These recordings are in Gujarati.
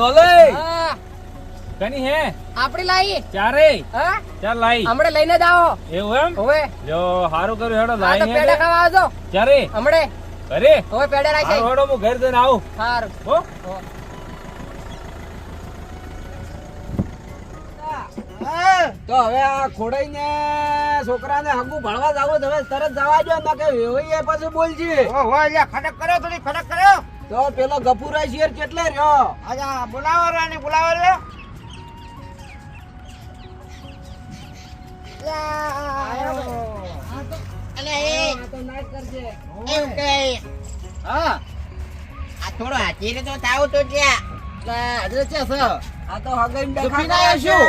મહેમાન ઓ કની હે? આપણી લાઈ. ચારે. હા? ચાર લાઈ. હમણે લઈને જ આવો. એવું એમ? હવે. જો હારું કર્યું હેડો આ લાઈ હે પેડા ખાવા આવજો. ચારે. હમણે. અરે હવે પેડા રાખી હેડો હું ઘર જઈને આવું. સારું હો? તો હવે આ ખોડાઈને છોકરાને હગું ભણવા જાવ તો હવે તરત જવા દો ના કે પછી બોલજી. ખડક કર્યો થોડી ખડક કર્યો? તો પેલો ગપુરા શેર કેટલે રહ્યો? અલ્યા બોલાવો રે ને બોલાવો કે હા. આ થોડો હાથી તો થાવ તો છે. સર આ તો પીનાય કરે શું?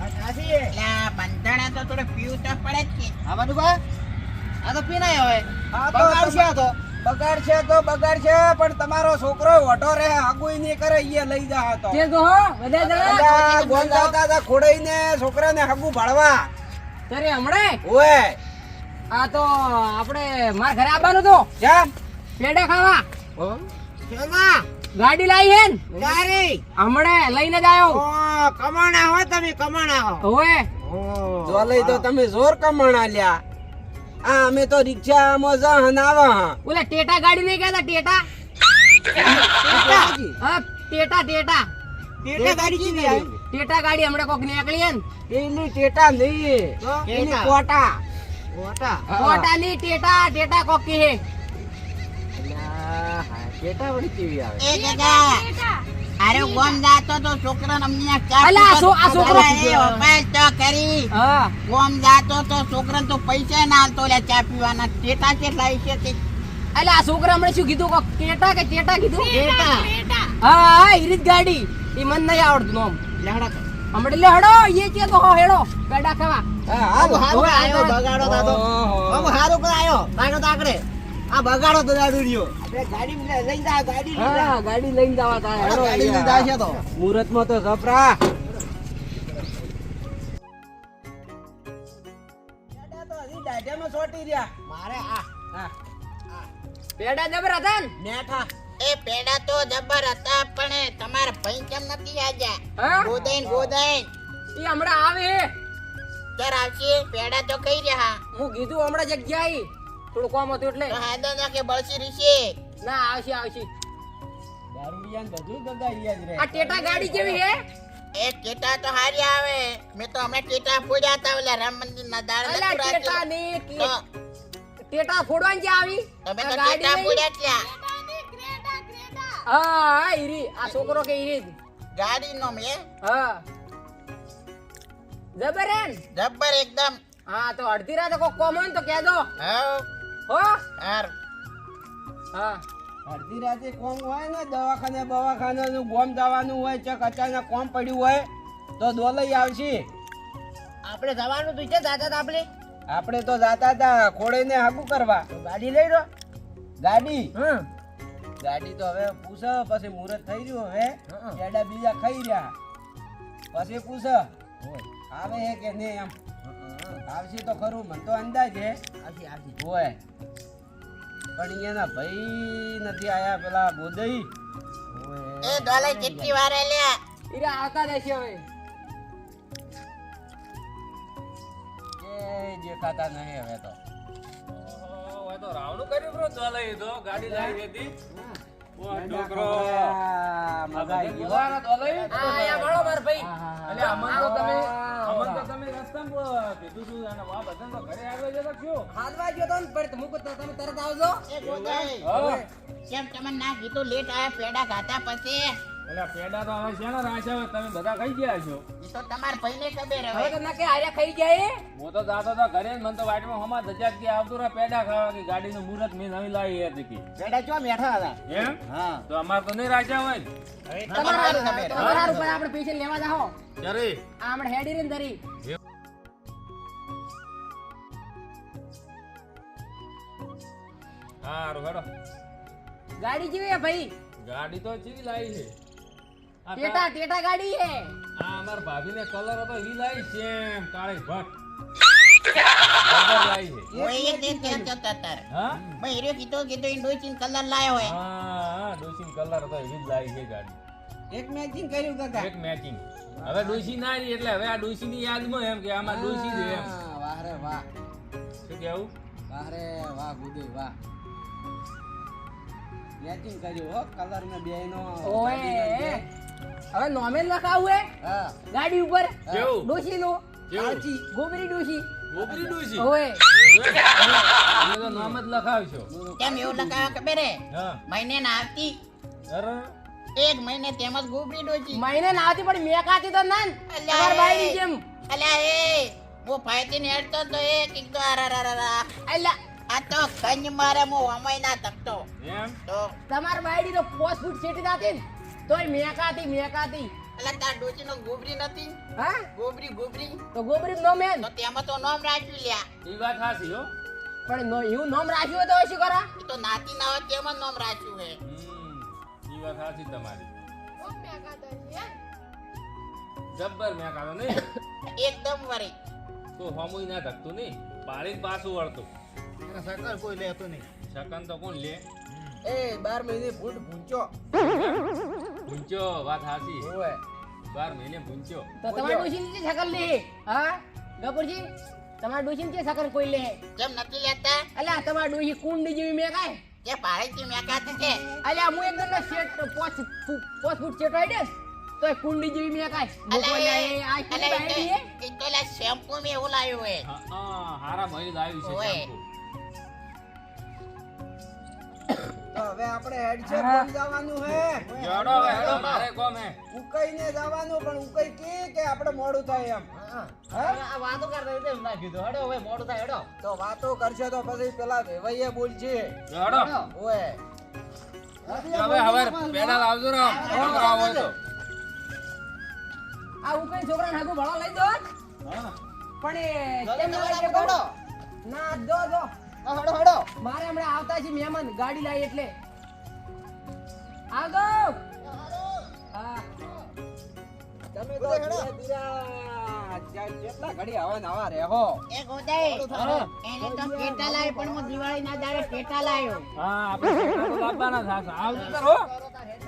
એટલે બંધાણા તો થોડો પીવું તો પડે જ કે આ બધું બા આ તો પીનાય હવે. આ તો બગાડ છે આ તો. બગાડ છે તો બગાડ છે પણ તમારો છોકરો વટો રે આગુઈ નહીં કરે ઈએ લઈ જા હતો. તે તો બધા જણા? અલ્યા, ગોલ જાતા ને ખોડાઈને છોકરાને હગું ભણવા તારે હમણે? ઓય. આ તો આપણે માર ઘરે આવવાનું તો કેમ? પેડા ખાવા. શેમાં ગાડી લાવી હે ને. તારી હમણે લઈને જ આવ્યો. ઓ કમાણા હો તમે કમાણા હો. હવે જો લઈ તો તમે જોર કમાણા લ્યા. આ અમે તો રિક્ષામાં જા હનાવા ઓલા ટેટા ગાડી નહીં કહેતા ટેટા. હા ટેટા ટેટા. ટેટા ગાડી આવી. ટેટા ગાડી હમણે કોક નીકળી હે ને. એની ટેટા નહીં એની કોટા ઓટા કોટાની ટેટા ટેટા કોક કે હે ટેટા વળી કેવી આવે? અરે ગોમ જાતો તો છોકરા અમને અલા, આ આ છોકરો- તો કરી હા. ગોમ જાતો તો છોકરા તો પૈસા ના આલતો લે ચા પીવાના. ટેટા કેટલા છે તે? અલા આ છોકરા હમણે શું કીધું? કો ટેટા કે ટેટા કીધું? ટેટા હા હા ઈરીજ ગાડી. એ મને નહીં આવડતું નોમ લેહડા હમણે લે એ કે તો હેડો પેડા ખાવા. હા, હા, હારો આયો બગાડો દાદો. ઓહો. હારો હારું આયો તાકો તાકડે આ બગાડો તો દાદુ રહ્યો. ગાડી લઈ જા ગાડી હા ગાડી લઈને જવા તા. હેડો ગાડી લઈને જાય છે તો. મુહૂર્તમાં તો હજી દાઢિયામાં ચોંટી રહ્યા. મારે આ. હા. પેડા જબર હતા ને? એ પેડા તો જબર હતા પણ તમારા ભાઈ કેમ નથી આજા હા? ગોદાઈન ગોદાઈન. એ હમણાં આવે. ચાર આવશે પેડા તો કઈ રહ્યા. હું કીધું હમણાં જગ્યા આવી થોડું કોમ હતું એટલે. હાદો ના કે બળસી રીશે ના આવશે આવશે. દારૂડિયા બધું બગાડ્યા જ રહે. આ ટેટા ગાડી કેવી હે? એ તો હારી આવે. મેં તો અમે ટેટા ફોડ્યા તા ઓલા રામ મંદિર ના દાળ અલા નતું ટેટા રાખેલું. ની ટેટા ફોડવાની જે આવી? તમે તો ટેટા ફોડ્યા ત્યાં. હા હા ઈરી આ છોકરો કે ઈરી ગાડી નો મે. હા. જબર હે એકદમ. હા તો અડધી રાતે કોઈ કોમ હોય ને તો કહેજો. હવ હો? હાર. હા. અડધી રાતે કોમ હોય ને દવાખાને બવાખાને ગોમ જવાનું હોય ચક અચાનક કોમ પડ્યું હોય તો દોલઈ આવશે. આપણે જવાનું તું છે દાદા આપણે? આપણે તો જાતા હતા ખોડે આગુ કરવા. ગાડી લઈ લો. ગાડી? હમ. ગાડી તો હવે પૂછ પછી મુહૂર્ત થઈ રહ્યું હવે. હં. પેડા બીજા ખાઈ રહ્યા. પછી પૂછ આવે હે કે નહીં એમ. આવશે તો ખરું મને તો અંદાજ હે. આથી આથી હોય. પણ અહીંયાના ભાઈ નથી આયા પેલા ગોદઈ. એ ડોલે કેટલી વાર લ્યા ઈરે આવતા રહેશે હવે. એ દેખાતા નહીં હવે તો. ઓહો, હવે તો રાવણું કર્યું બ્રો ડોલે તો ગાડી લાવી હતી. છોકરો મજા આવી ગઈ ડોલે આ આયા મળો માર ભાઈ. એટલે અમન તો તમે તો તમે કીધું તું અને આ બધાને તો ઘરે આવ્યો છે તો શું? ખાધવા ગયો તો પણ હું તમે તરત આવજો. એ ગોદાઈ કેમ તમે ના કીધું લેટ આયા પેડા ખાતા પછી? એટલે પેડા તો હવે શેના રાખ્યા હોય તમે બધા ખાઈ ગયા છો. એ તો તમારા ભાઈને ખબર હવે હવે. તો ના કે આર્યા ખાઈ જાય એ? હું તો જાતો તો ઘરે મને તો વાટમાં હમા ધજાક કે આવતું રહે પેડા ખાવા કે ગાડીનું મુહૂર્ત મેં નવી લાવી હતી કે. પેડા ચો બેઠા હતા? એમ? હા. તો અમાર તો નહીં રાજા હોય. તમારા તમારા ઉપર આપણે પૈસા લેવા જાઓ. આપણે હેડી ને ધરી. હારું હેડો. ગાડી જેવી ભાઈ? ગાડી તો ચીવી લાવી છે? આ ટેટા ટેટા ગાડી છે આ અમાર ભાભીને કલર હતો ઈ લાવી કાળી છે. છે ગાડી. એક મેચિંગ કર્યું કાકા એક મેચિંગ હવે ડોશી ના રહી એટલે હવે આ ડોશીની યાદમાં એમ કે આમાં ડોશી છે એમ. હા, વાહ રે વાહ. શું કેવું વાહ રે વાહ ગુદી વાહ. મેચિંગ કર્યું હો કલર ને બે નો ઓએ હવે નોમે લખાવું હે? હા. ગાડી ઉપર? ડોશી નું કેવું? ગોબરી ડોશી. ગોબરી ડોશી? ઓએ તમે તો નામ જ લખાવશો. કેમ એવું ખબર હે? હા. મહિને ના આવતી. અરે. એક મહિને તેમજ ગોબરી ડોચી મહિને ના આવતી પણ મેં ખાતી તો નાન. અલ્યા એ. બાયડી જેમ. અલ્યા એ. હું ફાયતી ને હેડતો તો એ કીધું અરે અરે અરે અરે. અલ્યા આ તો કંજ મારે મો અમય ના તકતો એમ? તો તમાર બાયડી નો પોસ ફૂટ છેટી દાતી ને તોય મેકાતી મેકાતી. એટલે તાર ડોચી નો ગોબરી નથી? હા? ગોબરી ગોબરી? તો ગોબરી નો મેન તો તેમાં તો નામ રાખ્યું લ્યા. ઈ વાત હાસી હો. પણ નો- એવું નામ રાખ્યું તો શું કરા. તો નાતી ના હોય તેમાં નામ રાખ્યું હે. ઈ વાત હાસી તમારી. જબ્બર મેકાતો નહીં? એકદમ વરી. તો હોમુઈ ના ધકતું નહીં. પાળી જ પાછું વળતું. સકર કોઈ લેતો નહીં શકન તો કોણ લે એ બાર મહિને ફૂટ ભૂંચો ભૂંચો વાત હાસી ઓએ બાર મહિને ભૂંચો તો તમારે ડોશી ની શકલ લે હા ગપુરજી તમારી ડોશી ની શકલ કોઈ લે કેમ નથી લેતા અલ્યા તમારી ડોશી કુંડી જેવી મેં કાય કે પાડેથી મેં કાતી છે અલ્યા હું એકદમ શેટ પોચ પોચ ફૂટ શેટ હોય ને તો કુંડી જેવી મેં કાય મૂકો અલ્યા એ આ એ- તો- લા શેમ્પુ મે એવું લાવ્યું હે હા, હા હારા મહિલ આવ્યું છે ઓય. હવે આપણે હેડ છે પણ જવાનું હે. હેડો હવે, હેડો, મારે કોમ હે. ઉકઈને જવાનું પણ ઉકઈ કે કે આપણે મોડું થાય એમ? આ વાતો કરતા હોય ના કીધું. હેડો હવે મોડું થાય હેડો. તો વાતો કરશે તો પછી પેલા વેવાઈએ બોલશે હેડો. ઓએ હવે હવે પેડા લાવજો રામ છોકરા તો. આ ઉકઈ છોકરાને હાગું ભણવા લઈ દો. પણ એ ના દો દો. હેડો હડો. મારે હમણાં આવતા છે મહેમાન ગાડી લાવી એટલે. આગો! હા. તમે તો ધીરે ધીરે જ્યાં જેટલા ઘડી આવા ને રહેવો એ ગોદાઈ એને તો પેટા લાવ્યો પણ હું દિવાળી ના દાડે પેટા લાવ્યો. હા આપણે લાવવાના થાશે. આવજો તાર હો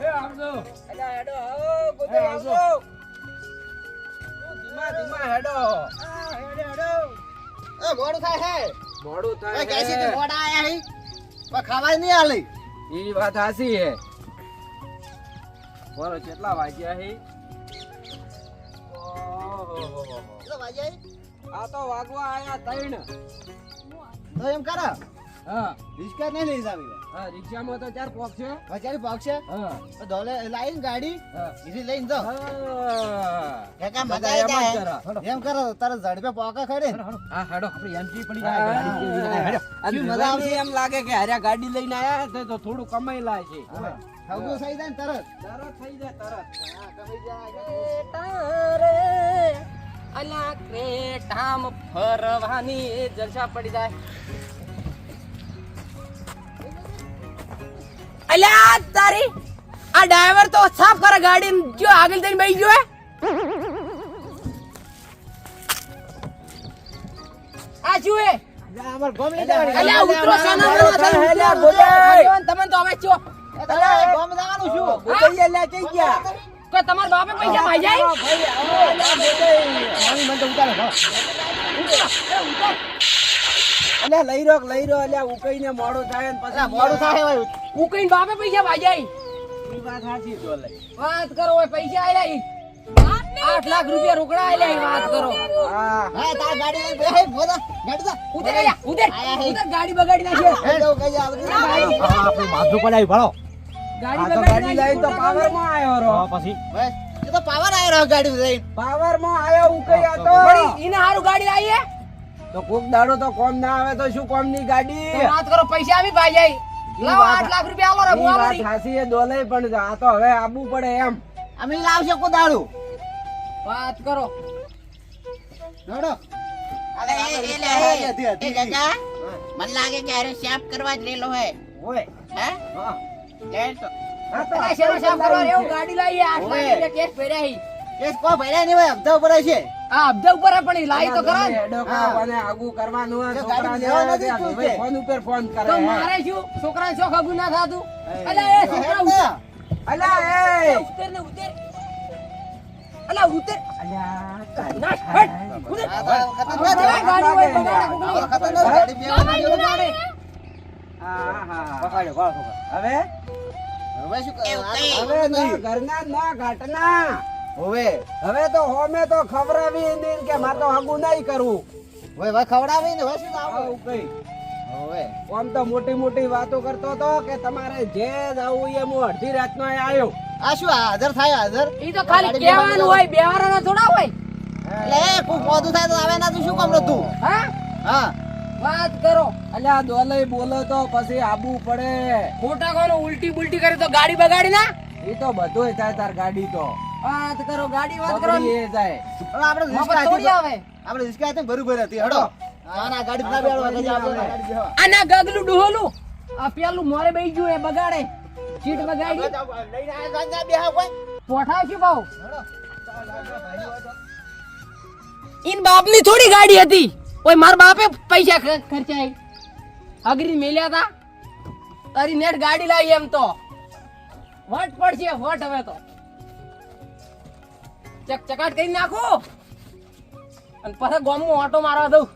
એ આવજો. હેડો હેડો આવો ગોદે આવજો. આવજો. ધીમા ધીમા હેડો. હેડો હેડો. એ મોડું થાય હે. મોડું એ થાય કેસી. થી મોડા આયા હી? પણ ખાવાય નહીં આલી ઈ વાત હાસી હે. બોલો કેટલા વાગ્યા હે. તો વાજે આ તો વાગવા આયા ત્રણ. તો એમ કર. હા. રિસ્કા નહીં લઈ જાવી હા રિક્ષામાં તો ચાર પોક છે. વચારી પાકશે હા. તો ધોલે લાઈન ગાડી હા. લઈને જો હા. કાકા મજા આવી જાય. એમ કરો તારે ઝડપે પોકા ખડે. હા હાડો. આપણે એન્ટ્રી પડી જાય, ગાડી હેડો. મજા આવશે? એમ લાગે કે હાર્યા ગાડી લઈને આયા તો થોડું કમાઈ લાય છે. હગું થઈ જાય તરત. તરત થઈ જાય તરત. હા કમાઈ જાય તારે અલા ક્રેટામ ફરવાની જલસા પડી જાય. અલ્યા તારી આ ડ્રાઈવર તો સાફ કરે ગાડી જો આગળ થઈને બેસી ગયો હે. આ શું હે અમાર ગોમ લઈ જવાની. અલ્યા ઉતરો શાના મારો મારો થાય, થાય અલ્યા, ઉતરો. ગોદાઈ. તમે તો હવે છો અલ્યા, ગોમ જવાનું શું ગોદઈએ લે કઈ ગયા? કોઈ તમારા બાપે પૈસા ભાઈ જાય ભાઈ આવો અલ્યા ગોદાઈ. પાણી મને તો ઉતારો. અલ્યા લઈ રહ્યો લઈ રહ્યો અલ્યા ઉકઈને મોડું થાય ને પછી મોડું થાય ઉકઈને બાપે પૈસા ભાઈ વાત સાચી તો લઈ વાત કરો પૈસા આયા ઈ આઠ લાખ રૂપિયા રોકડા ઈ વાત કરો હા તાર ગાડી લઈ બેહે બોલા ગાડી જા ઉતર આયા ઉતર ઉતર ગાડી બગાડી નાખી કઈ ગાડી. માથું પડાવી ભળો ગાડી બગાડી તો પાવરમાં આવ્યો રો પછી બસ તો પાવર આયો રહ્યો ગાડી લઈને. પાવરમાં આયો ઉકઈ તો વળી ઈને હારું ગાડી હે તો કોક દાડો તો કોમ ના આવે તો શું કોમની ગાડી? તો વાત કરો પૈસા આવી ભાઈ જાય લાવ 8 લાખ રૂપિયા આલો રે વાત મુઆવરી હાસી એ દોલે પણ આ તો હવે આબુ પડે એમ. અમે લાવશે કો દાડો? વાત કરો. દાડો. અરે એ એ લે એ. કાકા મને લાગે કે અરે સાફ કરવા જ રેલો હે. ઓય હે? હા. આ શેરો સાફ કરવા રેવું ગાડી લાવી આઠ લાખ કેસ ભર્યા હી. કેસ કો ભર્યા નહીં ભાઈ હપ્તા ઉપર છે આ હપ્તા ઉપર પણ લાવી તો ખરા ને. આગુ કરવાનું હોય છોકરાને નથી. ફોન ઉપર ફોન કરે. તો મારે શું? છોકરાને શોખ હગું ના થાતું? એ, એ છોકરા ને. અલ્યા એ. ઉતર ને ઉતર. અલા ઉતર. અલ્યા નાશ હટ. ઉતર. આ. ગાડી હોય બગાડે આ ગાડી બે વાળી હા હા પકડ્યો, હવે? હવે શું તો કઈ? હવે ના ઘરના ના ઘાટના. હવે. હવે તો હોમે તો ખવડાવી નહીં કે મારે તો હગું નહીં કરવું. હવે હવે ખવડાવી ને હવે શું આવું આવું કઈ. હવે. આમ તો મોટી મોટી વાતો કરતો હતો કે તમારે જે જવું એ હું અડધી રાતનો આવ્યો. આ શું આ હાજર થાય હાજર? ઈ તો ખાલી કહેવાનું હોય બેહારાનો થોડા હોય. એટલે કોઈ મોઢું થાય તો આવે ના તું શું કામ તું હા? હા. વાત કરો. અલ્યા દોલે બોલો તો પછી આબુ પડે. ખોટા કોનો ઉલટી બુલટી કરી તો ગાડી બગાડી ના? એ તો બધુંય થાય તાર ગાડી તો. વાત કરો ગાડી વાત કરો. એ જાય. હવે આપણે મફત રિસ્કા થોડી હતી આવે. આપણે રિસ્કા હતી બરોબર હતી હડો. આના ગાડી ના બેડવા. આના ગગલું ડોહલું. આ પેલું મોરે ગયું એ બગાડે. સીટ બગાડી. લઈને આ ના બેહા કોઈ. પોઠા શું ભાવ. ઇન બાપની થોડી ગાડી હતી. ઓય, માર બાપે પૈસા ખર્ચાય. અગરી મેલ્યા તા. તારી નેટ ગાડી લાવી એમ તો. વટ પડશે, વટ હવે તો. ચક, ચકાટ કરી નાખો. અને પછી ગોમમાં ઓટો મારવા દઉં.